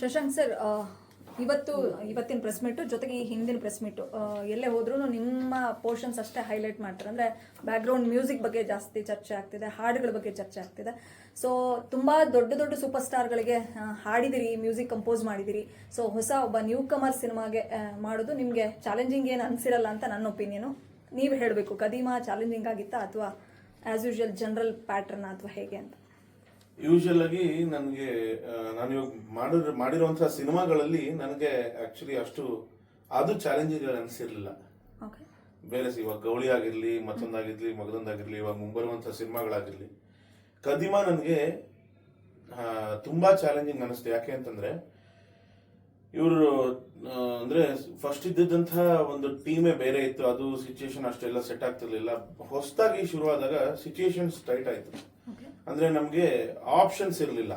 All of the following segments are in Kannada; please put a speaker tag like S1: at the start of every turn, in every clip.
S1: ಶಶಾಂಕ್ ಸರ್ ಇವತ್ತು, ಇವತ್ತಿನ ಪ್ರೆಸ್ ಮೀಟು ಜೊತೆಗೆ ಈ ಹಿಂದಿನ ಪ್ರೆಸ್ ಮೀಟು ಎಲ್ಲೇ ಹೋದ್ರೂ ನಿಮ್ಮ ಪೋರ್ಷನ್ಸ್ ಅಷ್ಟೇ ಹೈಲೈಟ್ ಮಾಡ್ತಾರೆ. ಅಂದರೆ ಬ್ಯಾಕ್ಗ್ರೌಂಡ್ ಮ್ಯೂಸಿಕ್ ಬಗ್ಗೆ ಜಾಸ್ತಿ ಚರ್ಚೆ ಆಗ್ತಿದೆ, ಹಾಡುಗಳ ಬಗ್ಗೆ ಚರ್ಚೆ ಆಗ್ತಿದೆ. ಸೊ ತುಂಬ ದೊಡ್ಡ ದೊಡ್ಡ ಸೂಪರ್ ಸ್ಟಾರ್ಗಳಿಗೆ ಹಾಡಿದಿರಿ ಮ್ಯೂಸಿಕ್ ಕಂಪೋಸ್ ಮಾಡಿದಿರಿ. ಸೊ ಹೊಸ ಒಬ್ಬ ನ್ಯೂ ಕಮರ್ ಸಿನಿಮಾಗೆ ಮಾಡೋದು ನಿಮಗೆ ಚಾಲೆಂಜಿಂಗ್ ಏನು ಅನಿಸಿರಲ್ಲ ಅಂತ ನನ್ನ ಒಪಿನಿಯನು ನೀವು ಹೇಳಬೇಕು, ಕದೀಮಾ ಚಾಲೆಂಜಿಂಗ್ ಆಗಿತ್ತಾ ಅಥವಾ ಆ್ಯಸ್ ಯೂಶುವಲ್ ಜನರಲ್ ಪ್ಯಾಟ್ರನ್ ಅಥವಾ ಹೇಗೆ ಅಂತ.
S2: ಯೂಶಲ್ ಆಗಿ ನನಗೆ ನಾನು ಇವಾಗ ಮಾಡಿರೋ ಮಾಡಿರುವಂತಹ ಸಿನಿಮಾಗಳಲ್ಲಿ ನನಗೆ ಆಕ್ಚುಲಿ ಅಷ್ಟು ಅದು ಚಾಲೆಂಜಿಂಗ್ ಅನಿಸಿರ್ಲಿಲ್ಲ. ಬೇರೆ ಇವಾಗ ಗೌಳಿ ಆಗಿರ್ಲಿ ಮತ್ತೊಂದಾಗಿರ್ಲಿ ಮಗದೊಂದಾಗಿರ್ಲಿ ಇವಾಗ ಮುಂಬರುವಂತಹ ಸಿನಿಮಾಗಳಾಗಿರ್ಲಿ. ಕದಿಮಾ ನನಗೆ ತುಂಬಾ ಚಾಲೆಂಜಿಂಗ್ ಅನಿಸ್ತು. ಯಾಕೆ ಅಂತಂದ್ರೆ ಇವರು ಅಂದ್ರೆ ಫಸ್ಟ್ ಇದ್ದಿದ್ದಂತಹ ಒಂದು ಟೀಮೇ ಬೇರೆ ಇತ್ತು. ಅದು ಸಿಚುಯೇಷನ್ ಅಷ್ಟೆಲ್ಲ ಸೆಟ್ ಆಗ್ತಿರ್ಲಿಲ್ಲ. ಹೊಸದಾಗಿ ಶುರುವಾದಾಗ ಸಿಚುಯೇಷನ್ ಸ್ಟ್ರೈಟ್ ಆಯ್ತು. ಅಂದ್ರೆ ನಮಗೆ ಆಪ್ಷನ್ಸ್ ಇರಲಿಲ್ಲ.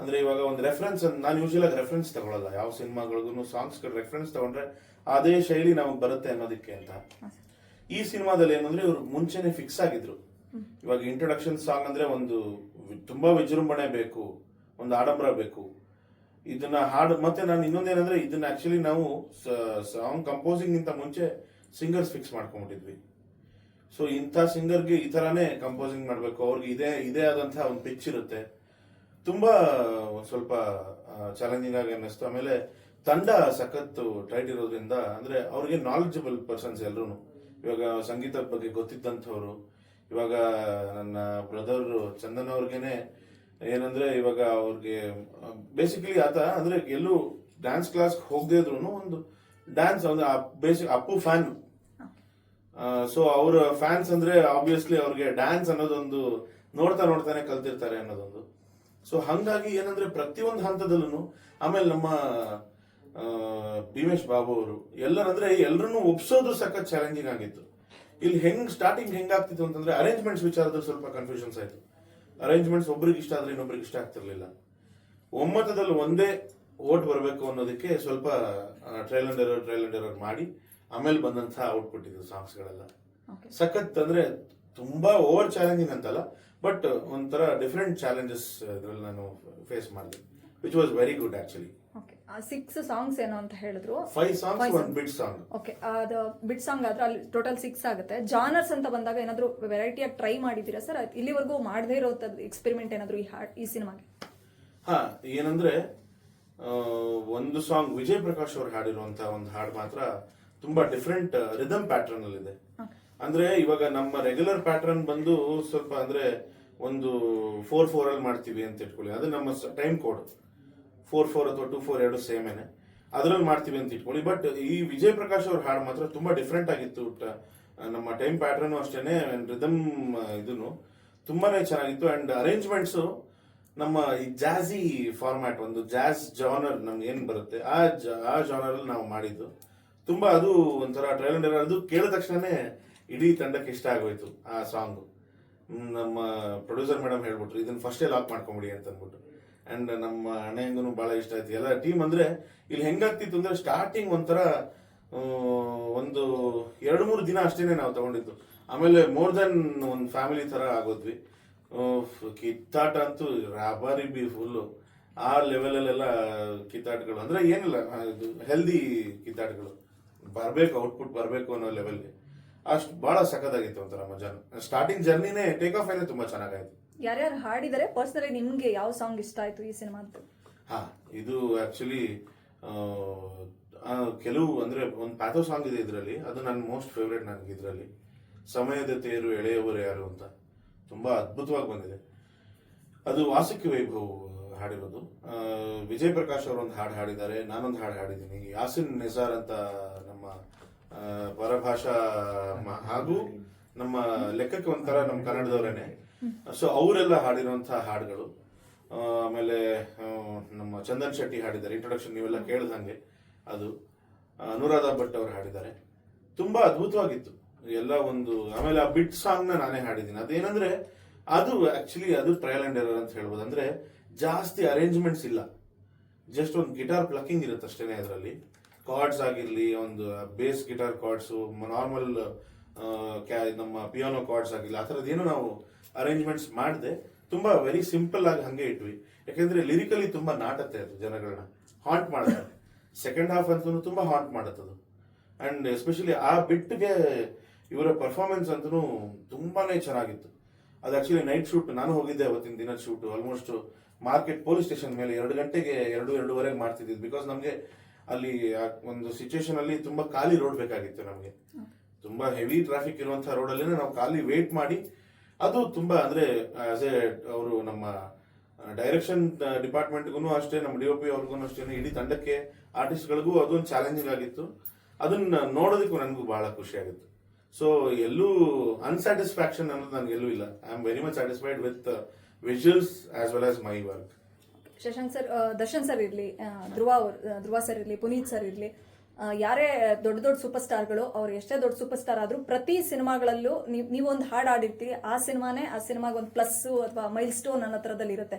S2: ಅಂದ್ರೆ ಇವಾಗ ಒಂದು ರೆಫರೆನ್ಸ್ ನಾನು ಯೂಶಲ್ ಆಗಿ ರೆಫರೆನ್ಸ್ ತಗೊಳ್ಳಲ್ಲ ಯಾವ ಸಿನಿಮಾಗಳಿಗೂ ಸಾಂಗ್ಸ್ ರೆಫರೆನ್ಸ್ ತಗೊಂಡ್ರೆ ಅದೇ ಶೈಲಿ ನಮಗೆ ಬರುತ್ತೆ ಅನ್ನೋದಕ್ಕೆ ಅಂತ. ಈ ಸಿನಿಮಾದಲ್ಲಿ ಏನಂದ್ರೆ ಇವರು ಮುಂಚೆನೆ ಫಿಕ್ಸ್ ಆಗಿದ್ರು. ಇವಾಗ ಇಂಟ್ರೊಡಕ್ಷನ್ ಸಾಂಗ್ ಅಂದ್ರೆ ಒಂದು ತುಂಬಾ ವಿಜೃಂಭಣೆ ಬೇಕು, ಒಂದು ಆಡಂಬರ ಬೇಕು. ಇದನ್ನ ಹಾಡು ಮತ್ತೆ ನಾನು ಇನ್ನೊಂದೇನಂದ್ರೆ ಇದನ್ನ ಆಕ್ಚುಲಿ ನಾವು ಸಾಂಗ್ ಕಂಪೋಸಿಂಗ್ ಮುಂಚೆ ಸಿಂಗರ್ಸ್ ಫಿಕ್ಸ್ ಮಾಡ್ಕೊಂಡ್ಬಿಟ್ಟಿದ್ವಿ. ಸೊ ಇಂಥ ಸಿಂಗರ್ಗೆ ಈ ಥರನೇ ಕಂಪೋಸಿಂಗ್ ಮಾಡಬೇಕು. ಅವ್ರಿಗೆ ಇದೇ ಇದೇ ಆದಂತಹ ಒಂದು ಪಿಚ್ ಇರುತ್ತೆ. ತುಂಬಾ ಸ್ವಲ್ಪ ಚಾಲೆಂಜಿಂಗ್ ಆಗಿ ಅನ್ನಿಸ್ತು. ಆಮೇಲೆ ತಂಡ ಸಖತ್ತು ಟೈಟ್ ಇರೋದ್ರಿಂದ, ಅಂದ್ರೆ ಅವ್ರಿಗೆ ನಾಲೆಜಬಲ್ ಪರ್ಸನ್ಸ್ ಎಲ್ಲರೂ ಇವಾಗ ಸಂಗೀತದ ಬಗ್ಗೆ ಗೊತ್ತಿದ್ದಂಥವ್ರು, ಇವಾಗ ನನ್ನ ಬ್ರದರ್ ಚಂದನ್ ಅವ್ರಿಗೇನೆ ಏನಂದ್ರೆ ಇವಾಗ ಅವ್ರಿಗೆ ಬೇಸಿಕಲಿ ಆತ ಅಂದ್ರೆ ಎಲ್ಲೂ ಡ್ಯಾನ್ಸ್ ಕ್ಲಾಸ್ ಹೋಗದೇ ಇದ್ರು ಒಂದು ಡ್ಯಾನ್ಸ್ ಅಂದ್ರೆ ಬೇಸಿಕ್ ಅಪ್ಪು ಫ್ಯಾನ್ ಸೊ ಅವ್ರ ಫ್ಯಾನ್ಸ್ ಅಂದ್ರೆ ಆಬ್ವಿಯಸ್ಲಿ ಅವ್ರಿಗೆ ಡ್ಯಾನ್ಸ್ ಅನ್ನೋದೊಂದು ನೋಡ್ತಾ ನೋಡ್ತಾನೆ ಕಲ್ತಿರ್ತಾರೆ ಅನ್ನೋದೊಂದು. ಸೊ ಹಂಗಾಗಿ ಏನಂದ್ರೆ ಪ್ರತಿಯೊಂದು ಹಂತದಲ್ಲೂ ಆಮೇಲೆ ನಮ್ಮ ಭೀಮೇಶ್ ಬಾಬು ಅವರು ಎಲ್ಲರಂದ್ರೆ ಎಲ್ಲರನ್ನೂ ಒಪ್ಸೋದು ಸಖತ್ ಚಾಲೆಂಜಿಂಗ್ ಆಗಿತ್ತು. ಇಲ್ಲಿ ಹೆಂಗ್ ಸ್ಟಾರ್ಟಿಂಗ್ ಹೆಂಗಾಗ್ತಿತ್ತು ಅಂತಂದ್ರೆ ಅರೇಂಜ್ಮೆಂಟ್ಸ್ ವಿಚಾರದಲ್ಲಿ ಸ್ವಲ್ಪ ಕನ್ಫ್ಯೂಷನ್ಸ್ ಆಯ್ತು. ಅರೇಂಜ್ಮೆಂಟ್ಸ್ ಒಬ್ರಿಗೆ ಇಷ್ಟ ಆದ್ರೆ ಇನ್ನೊಬ್ರಿಗೆ ಇಷ್ಟ ಆಗ್ತಿರ್ಲಿಲ್ಲ. ಒಮ್ಮತದಲ್ಲಿ ಒಂದೇ ಓಟ್ ಬರಬೇಕು ಅನ್ನೋದಕ್ಕೆ ಸ್ವಲ್ಪ ಟ್ರೈಲ್ ಅಂಡ್ ಎರರ್ ಎರರ್ ಮಾಡಿ ಆಮೇಲೆ ಬಂದಂತಹ ಔಟ್ಪುಟ್ ಇದು ಸಾಂಗ್ಸ್ಗಳೆಲ್ಲ ಸಖತ್ ಅಂದ್ರೆ ತುಂಬಾ ಓವರ್ ಚಾಲೆಂಜಿಂಗ್ ಅಂತಲ್ಲ ಬಟ್ ಒಂಥರ ಡಿಫ್ರೆಂಟ್ ಚಾಲೆಂಜಸ್ ಇದ್ರಲ್ಲಿ ನಾನು ಫೇಸ್ ಮಾಡಿದೆ which was very good actually
S1: okay six songs ಏನೋ ಅಂತ ಹೇಳಿದ್ರು?
S2: Five songs one bit song
S1: okay ಅದು ಬಿಟ್ ಸಾಂಗ್ ಆದ್ರೆ ಅಲ್ಲಿ ಟೋಟಲ್ ಸಿಕ್ಸ್ ಆಗುತ್ತೆ. ಜಾನರ್ಸ್ ಅಂತ ಬಂದಾಗ ಏನಾದ್ರು ವೆರೈಟಿಯಾಗಿ ಟ್ರೈ ಮಾಡಿದ್ದೀರಾ ಸರ್ ಇಲ್ಲಿವರೆಗೂ ಮಾಡದೇ ಇರೋ ಎಕ್ಸ್ಪೆರಿಮೆಂಟ್ ಏನಾದ್ರೂ ಈ ಹಾಡ್ ಈ ಸಿನಿಮಾಗೆ?
S2: ಹಾ ಏನಂದ್ರೆ ಒಂದು ಸಾಂಗ್ ವಿಜಯ್ ಪ್ರಕಾಶ್ ಅವ್ರು ಹಾಡಿರುವಂತಹ ಒಂದು ಹಾಡು ಮಾತ್ರ ತುಂಬಾ ಡಿಫ್ರೆಂಟ್ ರಿದಮ್ ಪ್ಯಾಟರ್ನ್ ಅಲ್ಲಿ ಇದೆ. ಅಂದ್ರೆ ಇವಾಗ ನಮ್ಮ ರೆಗ್ಯುಲರ್ ಪ್ಯಾಟರ್ನ್ ಬಂದು ಸ್ವಲ್ಪ ಅಂದ್ರೆ ಒಂದು ಫೋರ್ ಫೋರ್ ಅಲ್ಲಿ ಮಾಡ್ತೀವಿ ಅಂತ ಇಟ್ಕೊಳ್ಳಿ. ಅದು ನಮ್ಮ ಟೈಮ್ ಕೋಡ್ ಫೋರ್ ಫೋರ್ ಅಥವಾ ಟೂ ಫೋರ್ ಎರಡು ಸೇಮೇನೆ ಅದ್ರಲ್ಲಿ ಮಾಡ್ತೀವಿ ಅಂತ ಇಟ್ಕೊಳ್ಳಿ. ಬಟ್ ಈ ವಿಜಯ್ ಪ್ರಕಾಶ್ ಅವ್ರ ಹಾಡು ಮಾತ್ರ ತುಂಬಾ ಡಿಫ್ರೆಂಟ್ ಆಗಿತ್ತು. ನಮ್ಮ ಟೈಮ್ ಪ್ಯಾಟರ್ನ್ ಅಷ್ಟೇನೆ ರಿದಮ್ ಇದನ್ನು ತುಂಬಾನೇ ಚೆನ್ನಾಗಿತ್ತು. ಅಂಡ್ ಅರೇಂಜ್ಮೆಂಟ್ಸ್ ನಮ್ಮ ಈ ಜಾಝಿ ಫಾರ್ಮ್ಯಾಟ್ ಒಂದು ಜಾಝ್ ಜಾನರ್ ನಮ್ಗೆ ಏನ್ ಬರುತ್ತೆ ಆ ಆ ಜಾನರ್ ಅಲ್ಲಿ ನಾವು ಮಾಡಿದ್ದು. ತುಂಬಾ ಅದು ಒಂಥರ ಟ್ರೈಲ್ ಅದು ಕೇಳಿದ ತಕ್ಷಣನೇ ಇಡೀ ತಂಡಕ್ಕೆ ಇಷ್ಟ ಆಗೋಯ್ತು ಆ ಸಾಂಗ್ ನಮ್ಮ ಪ್ರೊಡ್ಯೂಸರ್ ಮೇಡಮ್ ಹೇಳ್ಬಿಟ್ರು, ಇದನ್ನ ಫಸ್ಟೇ ಲಾಕ್ ಮಾಡ್ಕೊಂಬಿಡಿ ಅಂತ ಅಂದ್ಬಿಟ್ಟು ಅಂಡ್ ನಮ್ಮ ಅಣ್ಣಂಗೂ ಬಹಳ ಇಷ್ಟ ಆಯ್ತು. ಎಲ್ಲ ಟೀಮ್ ಅಂದ್ರೆ ಇಲ್ಲಿ ಹೆಂಗಾಗ್ತಿತ್ತು ಅಂದ್ರೆ ಸ್ಟಾರ್ಟಿಂಗ್ ಒಂಥರ ಒಂದು ಎರಡು ಮೂರು ದಿನ ಅಷ್ಟೇನೆ ನಾವು ತಗೊಂಡಿದ್ದು. ಆಮೇಲೆ ಮೋರ್ ದೆನ್ ಒಂದು ಫ್ಯಾಮಿಲಿ ತರ ಆಗೋದ್ವಿ. ಕಿತ್ತಾಟ ಅಂತೂ ರಾಬಾರಿ ಬಿ ಫುಲ್ಲು ಆ ಲೆವೆಲಲ್ಲೆಲ್ಲ ಕಿತ್ತಾಟಗಳು. ಅಂದ್ರೆ ಏನಿಲ್ಲ ಹೆಲ್ದಿ ಕಿತ್ತಾಟಗಳು. ಬರ್ಬೇಕು ಔಟ್ಪುಟ್ ಬರಬೇಕು ಅನ್ನೋ ಲೆವೆಲ್ಗೆ ಅಷ್ಟು ಬಹಳ ಸಖತ್ತಾಗಿತ್ತು ಒಂಥರ ಮಜಾ ಸ್ಟಾರ್ಟಿಂಗ್ ಜರ್ನಿನೇ ಟೇಕ್ ಆಫ್ ಏನೇ ತುಂಬಾ ಚೆನ್ನಾಗಾಯ್ತು.
S1: ಯಾರ್ಯಾರು ಹಾಡಿದರೆ ಪರ್ಸನಲಿ ನಿಮ್ಗೆ ಯಾವ ಸಾಂಗ್ ಇಷ್ಟ ಆಯ್ತು ಈ ಸಿನಿಮಾದ್ದು
S2: ಹಾ ಇದು ಆಕ್ಚುಲಿ ಕೆಲವು ಅಂದ್ರೆ ಒಂದು ಪ್ಯಾಥೋ ಸಾಂಗ್ ಇದೆ ಇದರಲ್ಲಿ. ಅದು ನನ್ನ ಮೋಸ್ಟ್ ಫೇವ್ರೇಟ್ ನನಗೆ ಇದರಲ್ಲಿ. ಸಮಯದ ತೇರು ಎಳೆಯವರು ಯಾರು ಅಂತ. ತುಂಬಾ ಅದ್ಭುತವಾಗಿ ಬಂದಿದೆ. ಅದು ವಾಸುಕಿ ವೈಭವ್ ಹಾಡಿರೋದು. ವಿಜಯ್ ಪ್ರಕಾಶ್ ಅವರು ಒಂದು ಹಾಡು ಹಾಡಿದ್ದಾರೆ, ನಾನೊಂದು ಹಾಡು ಹಾಡಿದ್ದೀನಿ. ಯಾಸಿನ್ ನಿಜಾರ್ ಅಂತ ನಮ್ಮ ಪರಭಾಷಾ ಹಾಗೂ ನಮ್ಮ ಲೆಕ್ಕಕ್ಕೆ ಒಂಥರ ನಮ್ಮ ಕನ್ನಡದವರೇನೆ. ಸೊ, ಅವರೆಲ್ಲ ಹಾಡಿರುವಂತಹ ಹಾಡುಗಳು. ಆಮೇಲೆ ನಮ್ಮ ಚಂದನ್ ಶೆಟ್ಟಿ ಹಾಡಿದ್ದಾರೆ. ಇಂಟ್ರೊಡಕ್ಷನ್ ನೀವೆಲ್ಲ ಕೇಳ್ದಂಗೆ ಅದು. ಅನುರಾಧ ಭಟ್ ಅವರು ಹಾಡಿದ್ದಾರೆ. ತುಂಬಾ ಅದ್ಭುತವಾಗಿತ್ತು. ಎಲ್ಲ ಒಂದು, ಆಮೇಲೆ ಆ ಬಿಟ್ ಸಾಂಗ್ನ ನಾನೇ ಹಾಡಿದ್ದೀನಿ. ಅದೇನಂದ್ರೆ, ಅದು ಆಕ್ಚುಲಿ ಅದು ಟ್ರಯಲ್ ಅಂಡ್ ಎರರ್ ಅಂತ ಹೇಳ್ಬೋದು. ಅಂದ್ರೆ ಜಾಸ್ತಿ ಅರೇಂಜ್ಮೆಂಟ್ಸ್ ಇಲ್ಲ. ಜಸ್ಟ್ ಒಂದು ಗಿಟಾರ್ ಪ್ಲಕ್ಕಿಂಗ್ ಇರುತ್ತೆ ಅಷ್ಟೇ ಅದರಲ್ಲಿ. ಕಾರ್ಡ್ಸ್ ಆಗಿರಲಿ, ಒಂದು ಬೇಸ್ ಗಿಟಾರ್ ಕಾರ್ಡ್ಸು ನಾರ್ಮಲ್ ನಮ್ಮ ಪಿಯಾನೋ ಕಾರ್ಡ್ಸ್ ಆಗಿರಲಿ, ಆ ಥರದ್ದೇನು ಏನು ನಾವು ಅರೇಂಜ್ಮೆಂಟ್ಸ್ ಮಾಡಿದೆ. ತುಂಬಾ ವೆರಿ ಸಿಂಪಲ್ ಆಗಿ ಹಂಗೆ ಇಟ್ವಿ. ಯಾಕಂದ್ರೆ ಲಿರಿಕಲಿ ತುಂಬಾ ನಾಟತ್ತೆ ಅದು ಜನಗಳನ್ನ. ಹಾಂಟ್ ಮಾಡುತ್ತೆ ಸೆಕೆಂಡ್ ಹಾಫ್ ಅಂತೂ ತುಂಬಾ ಹಾಂಟ್ ಅದು. ಅಂಡ್ ಎಸ್ಪೆಷಲಿ ಆ ಬಿಟ್ಗೆ ಇವರ ಪರ್ಫಾರ್ಮೆನ್ಸ್ ಅಂತೂ ತುಂಬಾನೇ ಚೆನ್ನಾಗಿತ್ತು. ಅದು ಆಕ್ಚುಲಿ ನೈಟ್ ಶೂಟ್ ನಾನು ಹೋಗಿದ್ದೆ ಅವತ್ತಿನ ದಿನ shoot almost market police station ಮೇಲೆ ಎರಡು ಗಂಟೆಗೆ ಎರಡು, ಎರಡೂವರೆಗೆ ಮಾಡ್ತಿದ್ವಿ ಬಿಕಾಸ್ ನಮಗೆ ಅಲ್ಲಿ ಒಂದು ಸಿಚುವೇಶನ್ ಅಲ್ಲಿ ತುಂಬಾ ಖಾಲಿ ರೋಡ್ ಬೇಕಾಗಿತ್ತು ನಮಗೆ. ತುಂಬಾ ಹೆವಿ ಟ್ರಾಫಿಕ್ ಇರುವಂತಹ ರೋಡ್ ಅಲ್ಲಿ ನಾವು ಖಾಲಿ ವೇಟ್ ಮಾಡಿ, ಅದು ತುಂಬಾ ಅಂದ್ರೆ ಆಸ್ ಎ ಅವರು ನಮ್ಮ ಡೈರೆಕ್ಷನ್ ಡಿಪಾರ್ಟ್ಮೆಂಟ್ಗೂ ಅಷ್ಟೇ, ನಮ್ಮ ಡಿ ಒ ಪಿ ಅವ್ರಿಗೂ ಅಷ್ಟೇ ಇಡೀ ತಂಡಕ್ಕೆ ಆರ್ಟಿಸ್ಟ್ಗಳಿಗೂ ಅದೊಂದು ಚಾಲೆಂಜಿಂಗ್ ಆಗಿತ್ತು. ಅದನ್ನ ನೋಡೋದಕ್ಕೂ ನನಗೂ ಬಹಳ ಖುಷಿ ಆಗಿತ್ತು. ಸೊ ಎಲ್ಲೂ ಅನ್ಸ್ಯಾಟಿಸ್ಫ್ಯಾಕ್ಷನ್ ಅನ್ನೋದು ನನಗೆ ಎಲ್ಲೂ ಇಲ್ಲ. I am very much satisfied with visuals as well as my work
S1: Shashank sir Darshan sir ಇರಲಿ ಧ್ರುವ ಅವ್ರ ಧ್ರುವ ಸರ್ ಇರಲಿ ಪುನೀತ್ ಸರ್ ಇರಲಿ ಯಾರೇ ದೊಡ್ಡ ದೊಡ್ಡ ಸೂಪರ್ ಸ್ಟಾರ್ಗಳು ಅವ್ರು ಎಷ್ಟೇ ದೊಡ್ಡ ಸೂಪರ್ ಸ್ಟಾರ್ ಆದ್ರೂ ಪ್ರತಿ ಸಿನಿಮಾಗಳಲ್ಲೂ ನೀವು ನೀವೊಂದು ಹಾಡು ಆಡಿರ್ತೀರಿ ಆ ಸಿನಿಮಾನೇ ಆ ಸಿನಿಮಾಗೆ ಒಂದು ಪ್ಲಸ್ಸು ಅಥವಾ ಮೈಲ್ ಸ್ಟೋನ್ ಅನ್ನೋ ಥರದಲ್ಲಿ ಇರುತ್ತೆ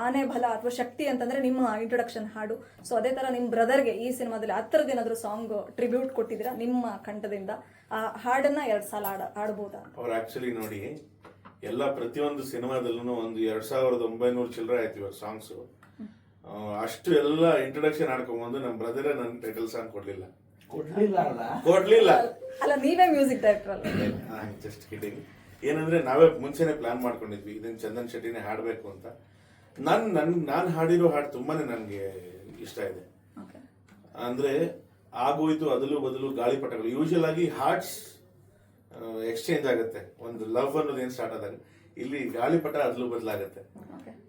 S1: ಆನೆ ಬಲ ಅಥವಾ ಶಕ್ತಿ ಅಂತಂದ್ರೆ ನಿಮ್ಮ ಇಂಟ್ರೊಡಕ್ಷನ್ ಹಾಡು. ಸೊ ಅದೇ ಥರ ನಿಮ್ಮ ಬ್ರದರ್ಗೆ ಈ ಸಿನಿಮಾದಲ್ಲಿ ಹತ್ತಿರದ ಏನಾದರೂ ಸಾಂಗ್ ಟ್ರಿಬ್ಯೂಟ್ ಕೊಟ್ಟಿದ್ದೀರಾ ನಿಮ್ಮ ಕಂಠದಿಂದ ಆ ಹಾಡನ್ನ ಎರಡು ಸಲ ಆಡ ಆಡ್ಬೋದಾ
S2: ಅವ್ರು ಆಕ್ಚುಲಿ ನೋಡಿ ಎಲ್ಲ ಪ್ರತಿಯೊಂದು ಸಿನಿಮಾದಲ್ಲೂ ಒಂದು ಎರಡ್ ಸಾವಿರದ ಒಂಬೈನೂರು ಚಿಲ್ಲರೆ ಆಯ್ತು ಇವಾಗ ಸಾಂಗ್ಸ್ ಅಷ್ಟು ಎಲ್ಲ ಇಂಟ್ರೊಡಕ್ಷನ್ ಆಡ್ಕೊಂಬಂದು ನಮ್ಮ ಬ್ರದರ್ ನನ್ ಟೈಟಲ್ ಸಾಂಗ್ ಕೊಡ್ಲಿಲ್ಲ.
S3: ಕೊಡ್ಲಿಲ್ಲ ಅಲ್ಲ?
S2: ಕೊಡ್ಲಿಲ್ಲ.
S1: ಅಲ್ಲ ನೀವೇ ಮ್ಯೂಸಿಕ್ ಡೈರೆಕ್ಟರ್ ಅಲ್ಲ
S2: ಜಸ್ಟ್ ಕಿಡಿಂಗ್ ಏನಂದ್ರೆ ನಾವೇ ಮುಂಚೆನೆ ಪ್ಲಾನ್ ಮಾಡ್ಕೊಂಡಿದ್ವಿ ಇದನ್ನ ಚಂದನ್ ಶೆಟ್ಟಿನೇ ಹಾಡ್ಬೇಕು ಅಂತ. ನನ್ ನನ್ ನಾನು ಹಾಡಿರೋ ಹಾಡು ತುಂಬಾನೇ ನನಗೆ ಇಷ್ಟ ಇದೆ. ಅಂದ್ರೆ ಆಗೋಯ್ತು ಅದಲು ಬದಲು ಗಾಳಿಪಟಗಳು. ಯೂಶಲ್ ಆಗಿ ಹಾರ್ಟ್ಸ್ ಎಕ್ಸ್ಚೇಂಜ್ ಆಗುತ್ತೆ. ಒಂದು ಲವ್ ಅನ್ನೋದು ಏನು ಸ್ಟಾರ್ಟ್ ಆದಾಗ ಇಲ್ಲಿ ಗಾಳಿಪಟ ಅದಲು ಬದಲಾಗುತ್ತೆ.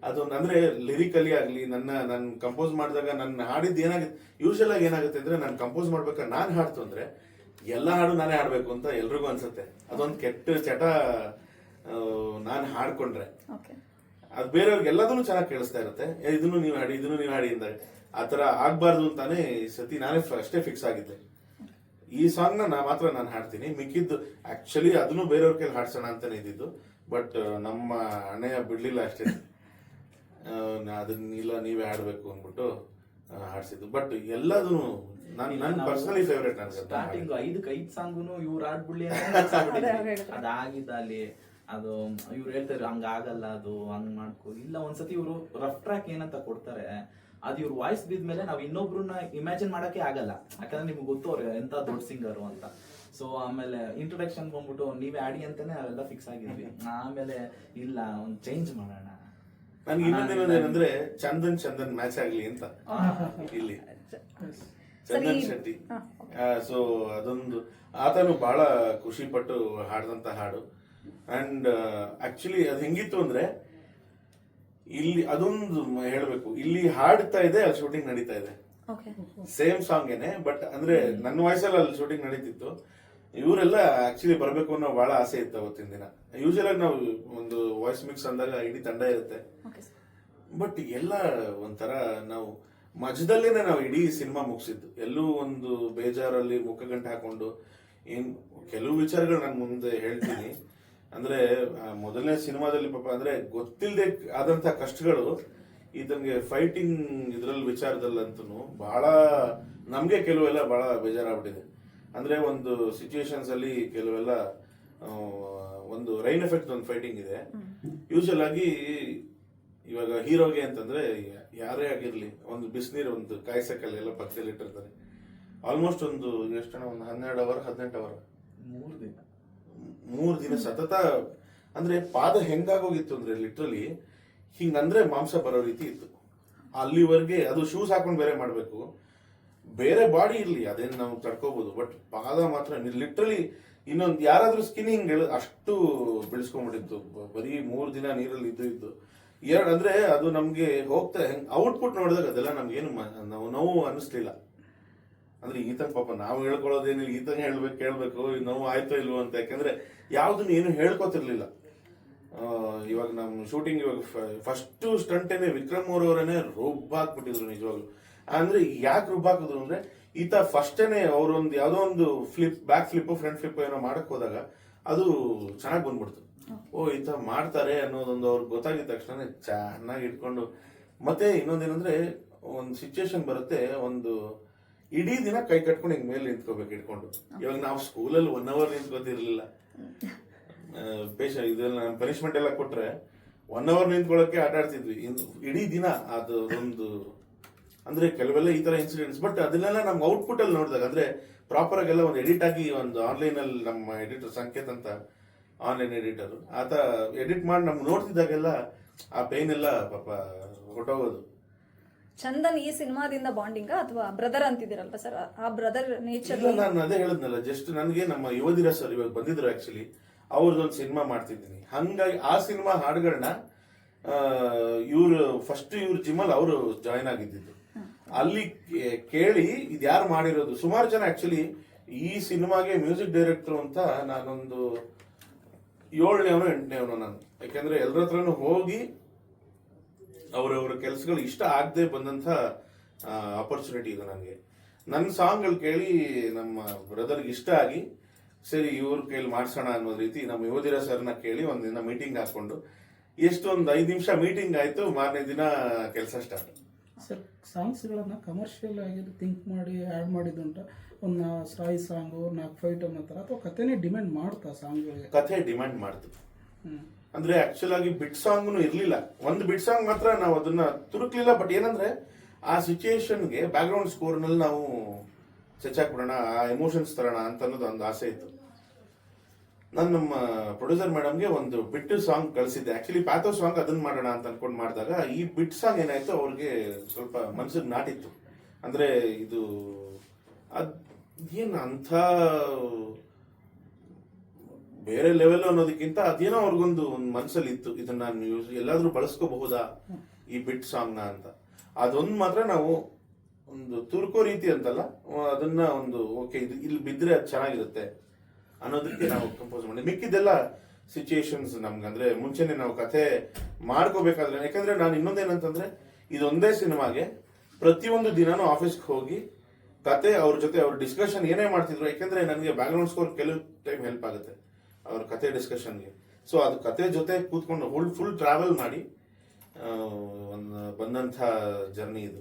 S2: ಅದೊಂದು ಅಂದ್ರೆ ಲಿರಿಕಲಿ ಆಗ್ಲಿ ನನ್ನ ನಾನು ಕಂಪೋಸ್ ಮಾಡಿದಾಗ ನನ್ನ ಹಾಡಿದ್ದು ಏನಾಗುತ್ತೆ ಯೂಶಲ್ ಆಗಿ ಏನಾಗುತ್ತೆ ಅಂದ್ರೆ ನಾನು ಕಂಪೋಸ್ ಮಾಡ್ಬೇಕಾದ್ರೆ ನಾನು ಹಾಡ್ತು ಅಂದ್ರೆ ಎಲ್ಲ ಹಾಡು ನಾನೇ ಹಾಡ್ಬೇಕು ಅಂತ ಎಲ್ರಿಗೂ ಅನ್ಸುತ್ತೆ. ಅದೊಂದು ಕೆಟ್ಟ ಚಟ ನಾನು ಹಾಡ್ಕೊಂಡ್ರೆ. ಅದು ಬೇರೆಯವ್ರಿಗೆ ಎಲ್ಲದನ್ನು ಚೆನ್ನಾಗಿ ಕೇಳಿಸ್ತಾ ಇರುತ್ತೆ. ಇದನ್ನು ನೀವು ಹಾಡಿ ಇದನ್ನು ನೀವು ಹಾಡಿ ಅಂದಾಗ ಆ ಥರ ಆಗ್ಬಾರ್ದು ಅಂತಾನೆ ಈ ಸತಿ ನಾನೇ ಅಷ್ಟೇ ಫಿಕ್ಸ್ ಆಗಿದ್ದೆ. ಈ ಸಾಂಗ್ನ ನಾ ಮಾತ್ರ ನಾನು ಹಾಡ್ತೀನಿ. ಮಿಕ್ಕಿದ್ದು ಆಕ್ಚುಲಿ ಅದನ್ನು ಬೇರೆಯವ್ರ ಕೈಲಿ ಹಾಡ್ಸೋಣ ಅಂತಾನೆ ಇದ್ದಿದ್ದು. ಬಟ್ ನಮ್ಮ ಅಣ್ಣಯ್ಯ ಬಿಡ್ಲಿಲ್ಲ ಅಷ್ಟೇ. ಆ, ನಾ- ಅದನ್ನ ಇಲ್ಲ ನೀವೇ ಹಾಡ್ಬೇಕು ಅಂದ್ಬಿಟ್ಟು ಹಾಡ್ಸಿದ್ದು. ಬಟ್ ಎಲ್ಲದನ್ನು ನನ್ ನನ್ನ ಪರ್ಸನಲಿ ಫೇವ್ರೇಟ್
S3: ಸ್ಟಾರ್ಟಿಂಗ್ ಐದು ಐದು ಸಾಂಗುನು ಇವ್ರು
S1: ಹಾಡ್ಬಿಡ್ಲಿ.
S3: ಅದಾಗಿದ್ದ ಅಲ್ಲಿ ಅದು ಇವ್ರು ಹೇಳ್ತಾರೆ ಹಂಗ ಆಗಲ್ಲ ಅದು ಹಂಗ್ ಮಾಡ್ಕೊ. ಇಲ್ಲ ಒಂದ್ಸತಿ ಇವರು ರಫ್ ಟ್ರ್ಯಾಕ್ ಏನಂತ ಕೊಡ್ತಾರೆ. ಅದು ಇವ್ರ ವಾಯ್ಸ್ ಬಿದ್ಮೇಲೆ ನಾವ್ ಇನ್ನೊಬ್ರನ್ನ ಇಮ್ಯಾಜಿನ್ ಮಾಡಕ್ಕೆ ಆಗಲ್ಲ. ಯಾಕಂದ್ರೆ ನಿಮ್ಗೆ ಗೊತ್ತು ಅವ್ರು ಎಂತ ದೊಡ್ಡ ಸಿಂಗರು ಅಂತ. ಸೊ ಆಮೇಲೆ ಇಂಟ್ರೊಡಕ್ಷನ್ ಬಂದ್ಬಿಟ್ಟು ನೀವೇ ಆಡಿ ಅಂತಾನೆ ಅವೆಲ್ಲ ಫಿಕ್ಸ್ ಆಗಿದ್ವಿ. ಆಮೇಲೆ ಇಲ್ಲ ಒಂದ್ ಚೇಂಜ್ ಮಾಡೋಣ.
S2: ನನ್ಗೆ ಇನ್ನೊಂದೇನಂದ್ರೆ ಏನಂದ್ರೆ ಚಂದನ್ ಚಂದನ್ ಮ್ಯಾಚ್ ಆಗ್ಲಿ ಅಂತ. ಇಲ್ಲಿ. ಚಂದನ್ ಶೆಟ್ಟಿ. ಸೊ ಅದೊಂದು ಆತನು ಬಹಳ ಖುಷಿ ಪಟ್ಟು ಹಾಡ್ದಂತ ಹಾಡು. ಅಂಡ್ ಆಕ್ಚುಲಿ ಅದು ಹೆಂಗಿತ್ತು ಅಂದ್ರೆ ಇಲ್ಲಿ ಅದೊಂದು ಹೇಳಬೇಕು. ಇಲ್ಲಿ ಹಾಡ್ತಾ ಇದೆ ಅಲ್ಲಿ ಶೂಟಿಂಗ್ ನಡೀತಾ ಇದೆ. ಸೇಮ್ ಸಾಂಗ್ ಏನೆ ಬಟ್ ಅಂದ್ರೆ ನನ್ನ ವಾಯ್ಸಲ್ಲಿ ಅಲ್ಲಿ ಶೂಟಿಂಗ್ ನಡೀತಿತ್ತು. ಇವರೆಲ್ಲ ಆಕ್ಚುಲಿ ಬರಬೇಕು ಅನ್ನೋ ಬಹಳ ಆಸೆ ಇತ್ತು ಅವತ್ತಿನ ದಿನ. ಯೂಶಲ್ ಆಗಿ ನಾವು ಒಂದು ವಾಯ್ಸ್ ಮಿಕ್ಸ್ ಅಂದಾಗ ಇಡೀ ತಂಡ ಇರುತ್ತೆ. ಬಟ್ ಎಲ್ಲ ಒಂಥರ ನಾವು ಮಜದಲ್ಲೇನೆ ನಾವು ಇಡೀ ಸಿನಿಮಾ ಮುಗಿಸಿದ್ದು. ಎಲ್ಲೂ ಒಂದು ಬೇಜಾರಲ್ಲಿ ಮುಖಗಂಟೆ ಹಾಕೊಂಡು ಏನ್ ಕೆಲವು ವಿಚಾರಗಳು ನಾನು ಮುಂದೆ ಹೇಳ್ತೀನಿ. ಅಂದ್ರೆ ಮೊದಲನೇ ಸಿನಿಮಾದಲ್ಲಿ ಪಾಪ ಅಂದ್ರೆ ಗೊತ್ತಿಲ್ಲದೆ ಆದಂತ ಕಷ್ಟಗಳು ಇದಂಗೆ ಫೈಟಿಂಗ್ ಇದ್ರಲ್ಲಿ ವಿಚಾರದಲ್ಲಂತೂ ಬಹಳ ನಮಗೆ ಕೆಲವೆಲ್ಲ ಬಹಳ ಬೇಜಾರಾಗ್ಬಿಟ್ಟಿದೆ. ಅಂದ್ರೆ ಒಂದು ಸಿಚುಯೇಷನ್ಸ್ ಅಲ್ಲಿ ಕೆಲವೆಲ್ಲ ಒಂದು ರೈನ್ ಎಫೆಕ್ಟ್ ಒಂದು ಫೈಟಿಂಗ್ ಇದೆ. ಯೂಶಲ್ ಆಗಿ ಇವಾಗ ಹೀರೋಗೆ ಅಂತಂದ್ರೆ ಯಾರೇ ಆಗಿರ್ಲಿ ಒಂದು ಬಿಸಿನೀರು ಒಂದು ಕಾಯ್ಸಕ್ಕಲ್ಲಿ ಎಲ್ಲ ಪಕ್ಕದಲ್ಲಿ ಇಟ್ಟಿರ್ತಾರೆ ಆಲ್ಮೋಸ್ಟ್ ಒಂದು ಎಷ್ಟು ಒಂದು ಹನ್ನೆರಡು ಅವರ್ ಹದಿನೆಂಟು ಅವರ್
S3: ಮೂರು ದಿನ.
S2: ಮೂರು ದಿನ ಸತತ, ಅಂದ್ರೆ ಪಾದ ಹೆಂಗಾಗೋಗಿತ್ತು ಅಂದ್ರೆ ಲಿಟ್ರಲಿ ಹಿಂಗಂದ್ರೆ ಮಾಂಸ ಬರೋ ರೀತಿ ಇತ್ತು. ಅಲ್ಲಿವರೆಗೆ ಅದು ಶೂಸ್ ಹಾಕೊಂಡು ಬೇರೆ ಮಾಡಬೇಕು. ಬೇರೆ ಬಾಡಿ ಇರಲಿ, ಅದೇನು ನಾವು ತಡ್ಕೋಬಹುದು ಬಟ್ ಪಾದ ಮಾತ್ರ ಲಿಟ್ರಲಿ ಇನ್ನೊಂದು ಯಾರಾದ್ರೂ ಸ್ಕಿನ್ ಹಿಂಗ್ ಅಷ್ಟು ಬೆಳೆಸ್ಕೊಂಡ್ಬಿಟ್ಟಿತ್ತು ಬರೀ ಮೂರು ದಿನ ನೀರಲ್ಲಿ ಇದ್ದು ಇದ್ದು. ಎರಡ್ ಅಂದ್ರೆ ಅದು ನಮ್ಗೆ ಹೋಗ್ತಾ ಹೆಂಗೆ ಔಟ್ಪುಟ್ ನೋಡಿದಾಗ ಅದೆಲ್ಲ ನಮ್ಗೇನು ಏನು ನಾವು, ನೋವು ಅನಿಸ್ಲಿಲ್ಲ ಅಂದ್ರೆ ಈತ ಪಾಪ ನಾವು ಹೇಳ್ಕೊಳ್ಳೋದೇನಿಲ್ಲ ಈತನ ಹೇಳ್ಬೇಕು, ಕೇಳ್ಬೇಕು ನೋವು ಆಯ್ತೋ ಇಲ್ವೋ ಅಂತ. ಯಾಕಂದ್ರೆ ಯಾವ್ದನ್ನ ಏನು ಹೇಳ್ಕೊತಿರ್ಲಿಲ್ಲ. ಇವಾಗ ನಮ್ಮ ಶೂಟಿಂಗ್ ಇವಾಗ ಫಸ್ಟ್ ಸ್ಟಂಟೇನೆ ವಿಕ್ರಮ್ ಅವರವರೇನೆ ರುಬ್ ಹಾಕ್ಬಿಟ್ಟಿದ್ರು ನಿಜವಾಗ್ಲು. ಅಂದ್ರೆ ಯಾಕೆ ರುಬ್ ಹಾಕಿದ್ರು ಅಂದ್ರೆ ಈತ ಫಸ್ಟೇನೆ ಅವರೊಂದು ಯಾವುದೋ ಒಂದು flip back flip front flip ಏನೋ ಮಾಡಕ್ ಹೋದಾಗ ಅದು ಚೆನ್ನಾಗಿ ಬಂದ್ಬಿಡ್ತು. ಓ, ಈತ ಮಾಡ್ತಾರೆ ಅನ್ನೋದೊಂದು ಅವ್ರಿಗೆ ಗೊತ್ತಾಗಿದ ತಕ್ಷಣ ಚೆನ್ನಾಗಿ ಇಟ್ಕೊಂಡು ಮತ್ತೆ ಇನ್ನೊಂದೇನಂದ್ರೆ ಒಂದು ಸಿಚುಯೇಷನ್ ಬರುತ್ತೆ, ಒಂದು ಇಡೀ ದಿನ ಕೈ ಕಟ್ಕೊಂಡು ಹಿಂಗ್ ಮೇಲೆ ನಿಂತ್ಕೋಬೇಕು ಇಟ್ಕೊಂಡು ಇವಾಗ ನಾವು ಸ್ಕೂಲಲ್ಲಿ ಒನ್ ಅವರ್ ನಿಂತ್ಕೋತಿರ್ಲಿಲ್ಲ. ಪೇಶ ಇದೆಲ್ಲ ಪನಿಷ್ಮೆಂಟ್ ಎಲ್ಲ ಕೊಟ್ರೆ ಒನ್ ಅವರ್ ನಿಂತ್ಕೊಳ್ಳೋಕೆ ಆಟ ಆಡ್ತಿದ್ವಿ. ಇಡೀ ದಿನ ಅದು ಒಂದು ಅಂದ್ರೆ ಕೆಲವೆಲ್ಲ ಈ ತರ ಇನ್ಸಿಡೆಂಟ್ಸ್ ಬಟ್ ಅದನ್ನೆಲ್ಲ ನಮ್ಗೆ ಔಟ್ಪುಟ್ ಅಲ್ಲಿ ನೋಡಿದಾಗ ಅಂದ್ರೆ ಪ್ರಾಪರ್ ಆಗೆಲ್ಲ ಒಂದು ಎಡಿಟ್ ಆಗಿ ಒಂದು ಆನ್ಲೈನ್ ಅಲ್ಲಿ ನಮ್ಮ ಎಡಿಟರ್ ಸಂಕೇತ್ ಅಂತ ಆನ್ಲೈನ್ ಎಡಿಟರ್ ಆತ ಎಡಿಟ್ ಮಾಡಿ ನಮ್ಗೆ ನೋಡ್ತಿದ್ದಾಗೆಲ್ಲ ಆ ಪೇನ್ ಎಲ್ಲ ಪಾಪ ಹೊಟ್ಟೋಗೋದು
S1: ಚಂದನ್ ಈ ಸಿನಿಮಾದಿಂದ ಬಾಂಡಿಂಗ್ ಅಥವಾ ಬ್ರದರ್ ಅಂತಿದ್ದೀರಲ್ವ ಸರ್? ಆ ಬ್ರದರ್ ನೇಚರ್
S2: ನಾನು ಅದೇ ಹೇಳಿದ್ನಲ್ಲ ಜಸ್ಟ್ ನನಗೆ ನಮ್ಮ ಯುವದಿರ ಸರ್ ಇವಾಗ ಬಂದಿದ್ರು ಆಕ್ಚುಲಿ ಅವ್ರದ್ದೊಂದು ಸಿನಿಮಾ ಮಾಡ್ತಿದ್ದೀನಿ. ಹಂಗಾಗಿ ಆ ಸಿನಿಮಾ ಹಾಡುಗಳನ್ನ ಇವರು ಫಸ್ಟ್ ಇವ್ರು ಜಿಮ್ಮಲ್ ಅವರು ಜಾಯ್ನ್ ಆಗಿದ್ದಿದ್ದು. ಅಲ್ಲಿ ಕೇಳಿ ಇದು ಯಾರು ಮಾಡಿರೋದು? ಸುಮಾರು ಜನ ಆಕ್ಚುಲಿ ಈ ಸಿನಿಮಾಗೆ ಮ್ಯೂಸಿಕ್ ಡೈರೆಕ್ಟರ್ ಅಂತ ನಾನೊಂದು ಏಳನೇವನು ಎಂಟನೇವನು ನಾನು. ಯಾಕೆಂದ್ರೆ ಎಲ್ಲರ ಹತ್ರನೂ ಹೋಗಿ ಅವರವರ ಕೆಲಸಗಳು ಇಷ್ಟ ಆಗದೆ ಬಂದಂತ ಆಪರ್ಚುನಿಟಿ ಇದು ನನಗೆ. ನನ್ನ ಸಾಂಗ್ಗಳು ಕೇಳಿ ನಮ್ಮ ಬ್ರದರ್ಗೆ ಇಷ್ಟ ಆಗಿ ಸರಿ ಇವ್ರ ಕೈಲಿ ಮಾಡಿಸೋಣ ಅನ್ನೋ ರೀತಿ ನಮ್ಮ ಯುವದಿರ ಸರ್ನ ಕೇಳಿ ಒಂದಿನ ಮೀಟಿಂಗ್ ಹಾಕೊಂಡು ಎಷ್ಟೊಂದು ಐದು ನಿಮಿಷ ಮೀಟಿಂಗ್ ಆಯ್ತು ಮಾರನೇ ದಿನ ಕೆಲಸ ಸ್ಟಾರ್ಟ್
S4: ಸರ್ ಸಾಂಗ್ಸ್ಗಳನ್ನ ಕಮರ್ಷಿಯಲ್ ಆಗಿ ಥಿಂಕ್ ಮಾಡಿ ಆ್ಯಡ್ ಮಾಡಿದ್ದುಂಟ ಒಂದು ಸಾಯಿ ಸಾಂಗು ನಾಲ್ಕು ಫೈಟ್ ಅನ್ನೋ ಥರ? ಅಥವಾ ಕಥೆನೇ ಡಿಮ್ಯಾಂಡ್ ಮಾಡ್ತಾ ಸಾಂಗ್ಗಳಿಗೆ
S2: ಕಥೆ ಡಿಮ್ಯಾಂಡ್ ಮಾಡ್ತು. ಅಂದ್ರೆ ಆಕ್ಚುಲ್ ಆಗಿ ಬಿಟ್ ಸಾಂಗ್ನು ಇರ್ಲಿಲ್ಲ. ಒಂದು ಬಿಟ್ ಸಾಂಗ್ ಮಾತ್ರ ನಾವು ಅದನ್ನ ತುರುಕ್ಲಿಲ್ಲ ಬಟ್ ಏನಂದ್ರೆ ಆ ಸಿಚುಯೇಷನ್ಗೆ ಬ್ಯಾಕ್ ಗ್ರೌಂಡ್ ಸ್ಕೋರ್ನಲ್ಲಿ ನಾವು ಚಚ್ಚಾಕ್ಬಿಡೋಣ ಆ ಎಮೋಷನ್ಸ್ ತರೋಣ ಅಂತ ಅನ್ನೋದು ಒಂದು ಆಸೆ ಇತ್ತು. ನಾನು ನಮ್ಮ ಪ್ರೊಡ್ಯೂಸರ್ ಮೇಡಮ್ಗೆ ಒಂದು ಬಿಟ್ಟು ಸಾಂಗ್ ಕಳಿಸಿದ್ದೆ. ಆಕ್ಚುಲಿ ಪ್ಯಾಥೋ ಸಾಂಗ್ ಅದನ್ನ ಮಾಡೋಣ ಅಂತ ಅನ್ಕೊಂಡು ಮಾಡಿದಾಗ ಈ ಬಿಟ್ ಸಾಂಗ್ ಏನಾಯ್ತು ಅವ್ರಿಗೆ ಸ್ವಲ್ಪ ಮನ್ಸಿಗೆ ನಾಟಿತ್ತು. ಅಂದ್ರೆ ಇದು ಅದ್ ಏನ್ ಅಂಥ ಬೇರೆ ಲೆವೆಲ್ ಅನ್ನೋದಕ್ಕಿಂತ ಅದೇನೋ ಅವ್ರಿಗೊಂದು ಒಂದು ಮನಸ್ಸಲ್ಲಿ ಇತ್ತು. ಇದನ್ನ ನಾನು ಯೂಸ್ ಎಲ್ಲಾದ್ರೂ ಬಳಸ್ಕೋಬಹುದಾ ಈ ಬಿಟ್ ಸಾಂಗ್ನ ಅಂತ. ಅದೊಂದು ಮಾತ್ರ ನಾವು ಒಂದು ತುರ್ಕೋ ರೀತಿ ಅಂತಲ್ಲ, ಅದನ್ನ ಒಂದು ಓಕೆ ಇದು ಇಲ್ಲಿ ಬಿದ್ದರೆ ಅದು ಚೆನ್ನಾಗಿರುತ್ತೆ ಅನ್ನೋದಕ್ಕೆ ನಾವು ಕಂಪೋಸ್ ಮಾಡಿ. ಮಿಕ್ಕಿದ್ದೆಲ್ಲ ಸಿಚುಯೇಷನ್ಸ್ ನಮ್ಗೆ ಅಂದ್ರೆ ಮುಂಚೆನೆ ನಾವು ಕಥೆ ಮಾಡ್ಕೋಬೇಕಾದ್ರೆ, ಯಾಕಂದ್ರೆ ನಾನು ಇನ್ನೊಂದೇನಂತಂದ್ರೆ ಇದೊಂದೇ ಸಿನಿಮಾಗೆ ಪ್ರತಿಯೊಂದು ದಿನಾನು ಆಫೀಸ್ಗೆ ಹೋಗಿ ಕತೆ ಅವ್ರ ಜೊತೆ ಅವ್ರ ಡಿಸ್ಕಷನ್ ಏನೇ ಮಾಡ್ತಿದ್ರು, ಯಾಕಂದ್ರೆ ನನಗೆ ಬ್ಯಾಕ್ಗ್ರೌಂಡ್ ಸ್ಕೋರ್ ಕೆಲವು ಟೈಮ್ ಹೆಲ್ಪ್ ಆಗುತ್ತೆ. ಅವ್ರ ಕತೆ ಡಿಸ್ಕಷನ್ಗೆ ಸೊ ಅದು ಕತೆ ಜೊತೆ ಕೂತ್ಕೊಂಡು ಫುಲ್ ಫುಲ್ ಟ್ರಾವೆಲ್ ಮಾಡಿ ಒಂದು ಬಂದಂಥ ಜರ್ನಿ ಇದು.